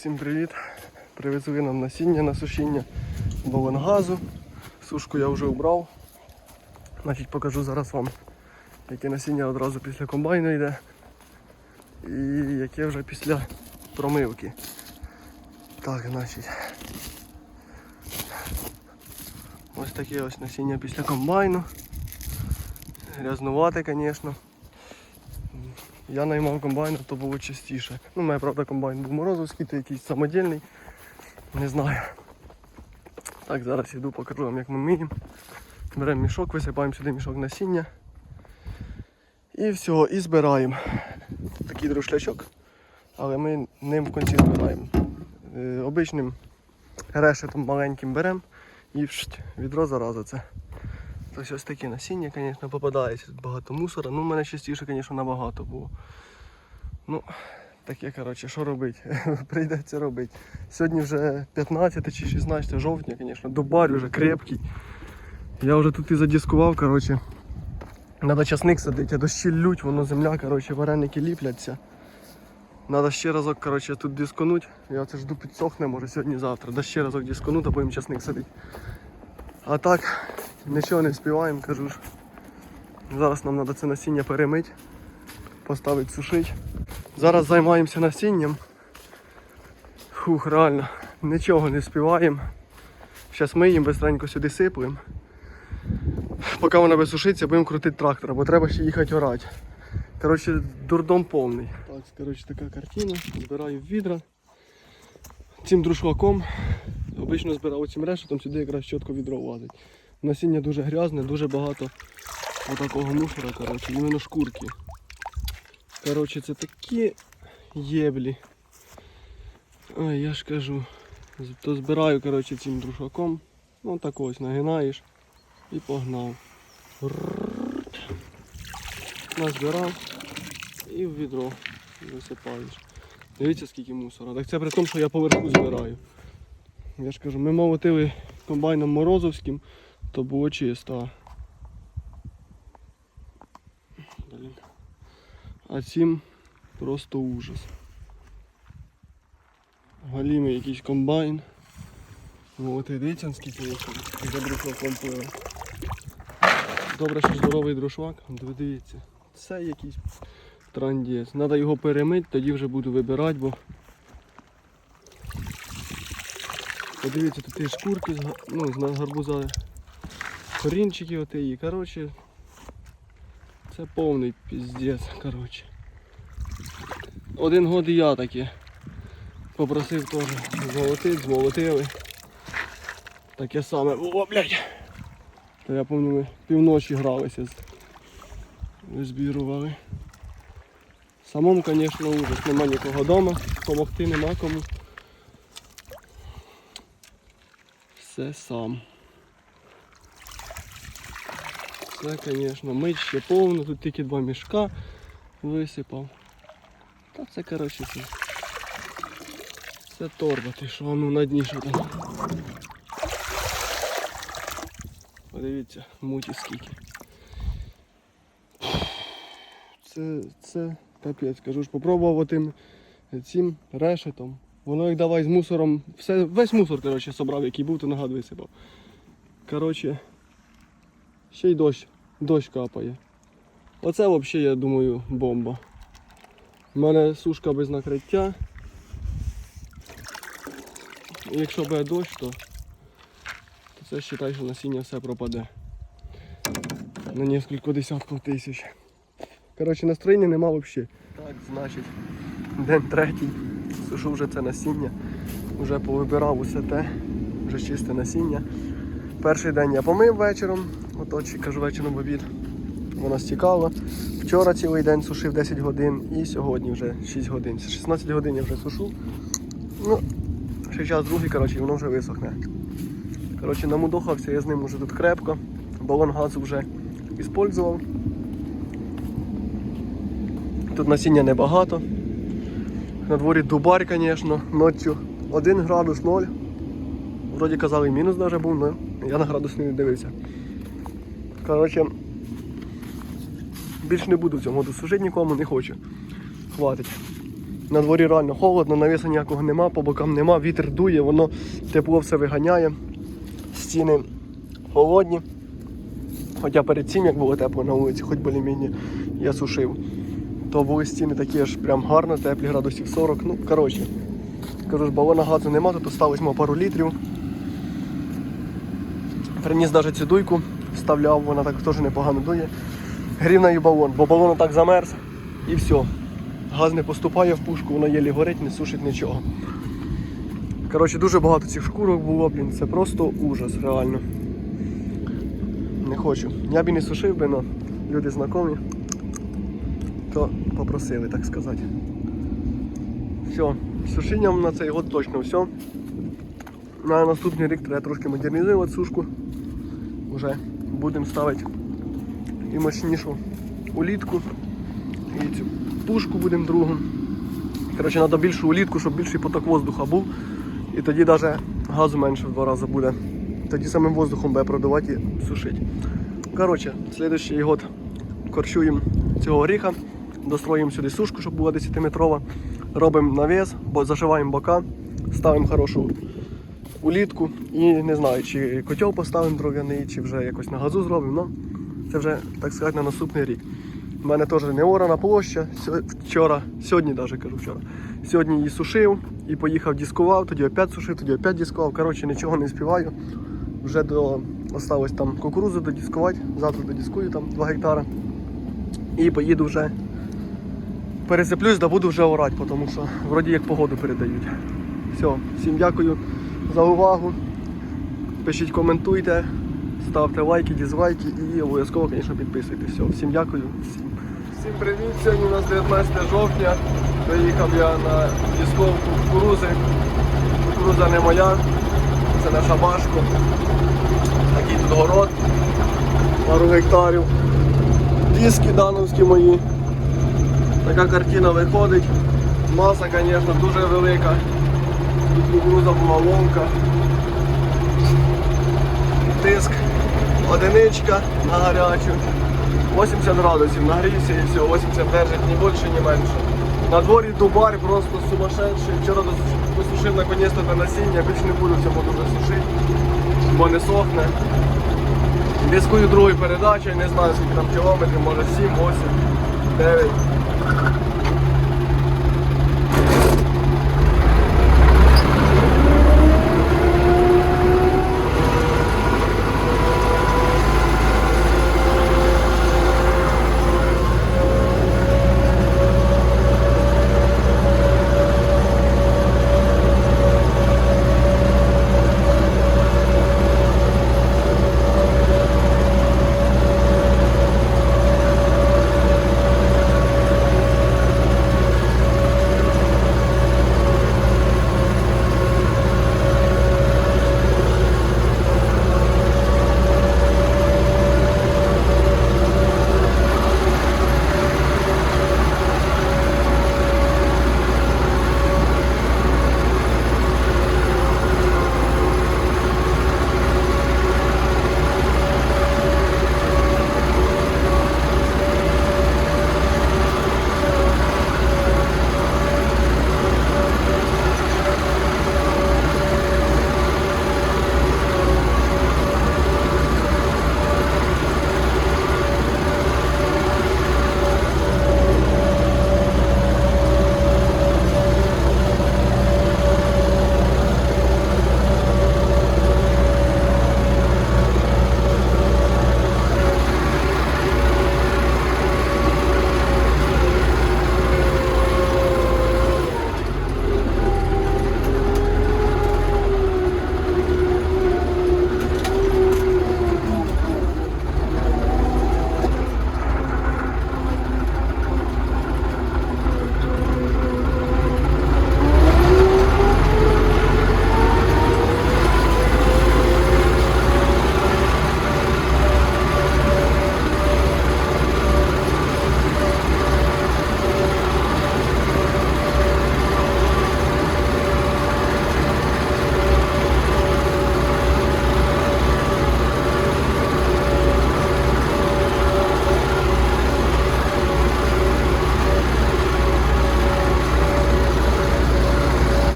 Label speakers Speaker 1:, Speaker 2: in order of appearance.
Speaker 1: Всім привіт! Привезли нам насіння на сушіння балонгазу. Сушку я вже убрав. Значить, покажу зараз вам, яке насіння одразу після комбайну йде. І яке вже після промивки. Так, значить. Ось таке ось насіння після комбайну. Грязнувате, звісно. Я наймав комбайн, то було частіше. Ну, мене, правда, комбайн був морозовський, то якийсь самодільний. Не знаю. Так, зараз іду, покажу вам, як ми миємо. Беремо мішок, висипаємо сюди мішок насіння. І все, і збираємо. Такий друшлячок, але ми ним в кінці збираємо. Е, обичним решетом маленьким беремо і відро зараза це. Ось ось такі насіння, звісно, попадається. Тут багато мусора. Ну, в мене частіше, звісно, набагато було. Ну, таке, коротше, що робити? Прийдеться робити. Сьогодні вже 15 чи 16 жовтня, звісно, дубар вже крепкий. Я вже тут і задіскував, коротше. Надо часник садити, а дощі лють, воно земля, коротше, вареники ліпляться. Надо ще разок, коротше, тут дисконуть. Я це жду підсохне, може сьогодні-завтра. Да ще разок дисконуть, а потім часник садити. А так, нічого не співаємо, кажу ж. Зараз нам треба це насіння перемити, поставити сушити. Зараз займаємося насінням. Фух, реально, нічого не співаємо. Зараз ми їм бистренько сюди сиплемо. Поки вона висушиться, будемо крутити трактор, бо треба ще їхати орати. Коротше, дурдом повний. Так, коротше, така картина. Збираю відра. Цим друшлаком. Обично збирав цим решетом, сюди якраз чітко відро влазить. Насіння дуже грязне, дуже багато отакого мусора, коротше, іменно шкурки. Коротше, це такі єблі. Ой, я ж кажу. То збираю коротше, цим друшлаком. Ну так ось нагинаєш і погнав. Назбирав і в відро висипаєш. Дивіться скільки мусора. Так це при тому, що я поверху збираю. Я ж кажу, ми молотили комбайном Морозовським, то було чисто. Блін. А цим просто ужас. Галімий якийсь комбайн. Молотий дивіться, скільки є за друшлаком пили. Добре, що здоровий друшлак, Ви дивіться. Це якийсь трандець. Треба його перемити, тоді вже буду вибирати, бо Подивіться, тут і шкурки з, ну, з гарбуза, корінчики отиї. Коротше, це повний піздець, коротше. Один год я таке попросив теж змолотити, змолотили. Таке саме. О, блядь! То я пам'ятаю, ми півночі гралися, збірували. Самому, звісно, ужас, нема нікого вдома, допомогти нема кому. Все сам. Це, звісно, мить ще повно, тут тільки два мішка висипав. Та це, коротше, це. Це торба, ти що, ну на дні що там. Подивіться, муті скільки. Це, це капець, кажу ж, попробував отим цим решетом. Воно як давай з мусором. Все, весь мусор, коротше, собрав, який був, то нагад висипав. Коротше, ще й дощ, дощ капає. Оце взагалі, я думаю, бомба. У мене сушка без накриття. Якщо буде дощ, то, це вважай, що насіння все пропаде. На кілька десятків тисяч. Коротше, настроєння нема взагалі. Так, значить, день третій. Сушу вже це насіння. Вже повибирав усе те, вже чисте насіння. Перший день я помив вечором, чи кажу вечором в обід. Вона стікала. Вчора цілий день сушив 10 годин і сьогодні вже 6 годин. 16 годин я вже сушу. Ну, ще час другий, коротше, воно вже висохне. Коротше, намудохався я з ним уже тут крепко. Балон газу вже іспользував. Тут насіння небагато. На дворі дубар, звісно, ночі 1 градус 0. Вроді казали, мінус навіть був, але я на градус не дивився. Коротше, більш не буду в цьому году сушити нікому, не хочу. Хватить. На дворі реально холодно, навіса ніякого нема, по бокам нема, вітер дує, воно тепло все виганяє. Стіни холодні. Хоча перед цим, як було тепло на вулиці, хоч більш-менш я сушив, то були стіни такі аж прям гарно, теплі градусів 40. Ну, коротше, кажу ж, балона газу нема, тут осталось пару літрів. Приніс навіть цю дуйку, вставляв, вона так теж непогано дує. Грів нею балон, бо балон так замерз і все. Газ не поступає в пушку, воно єлі горить, не сушить нічого. Коротше, дуже багато цих шкурок було, блін, це просто ужас, реально. Не хочу. Я б і не сушив би, але люди знайомі, то попросили, так сказати. Все, сушінням на цей год точно все. На наступний рік треба трошки модернізувати сушку. Вже будемо ставити і мощнішу улітку. І цю пушку будемо другу. Коротше, треба більшу улітку, щоб більший поток воздуха був. І тоді навіть газу менше в два рази буде. Тоді самим воздухом буде продавати і сушити. Коротше, слідуючий год корчуємо цього горіха, достроїмо сюди сушку, щоб була 10-метрова. Робимо навіс, бо зашиваємо бока, ставимо хорошу улітку і не знаю, чи котел поставимо дров'яний, чи вже якось на газу зробимо. Ну, це вже, так сказати, на наступний рік. У мене теж не орана площа. Вчора, сьогодні навіть кажу вчора. Сьогодні її сушив і поїхав дискував, тоді опять сушив, тоді опять дискував. Коротше, нічого не співаю. Вже до осталось там кукурудзу додіскувати. Завтра додіскую там 2 гектара. І поїду вже. Пересиплюсь, да буду вже орати, тому що вроді як погоду передають. Все, всім дякую за увагу. Пишіть, коментуйте, ставте лайки, дізлайки і обов'язково, звісно, підписуйтесь. Все, всім дякую. Всім. всім привіт! Сьогодні у нас 19 жовтня. Приїхав я на дісковку кукурузи. Кукуруза не моя, це наша башко. Такий тут город, пару гектарів. Диски дановські мої. Така картина виходить. Маса, звісно, дуже велика. Тут кукуруза була ломка. Тиск одиничка на гарячу. 80 градусів нагрівся і все, 80 держить ні більше, ні менше. На дворі дубар просто сумасшедший. Вчора посушив наконець-то те насіння, більше не буду в цьому дуже сушити, бо не сохне. Дискую другою передачею, не знаю скільки там кілометрів, може 7, 8, 9.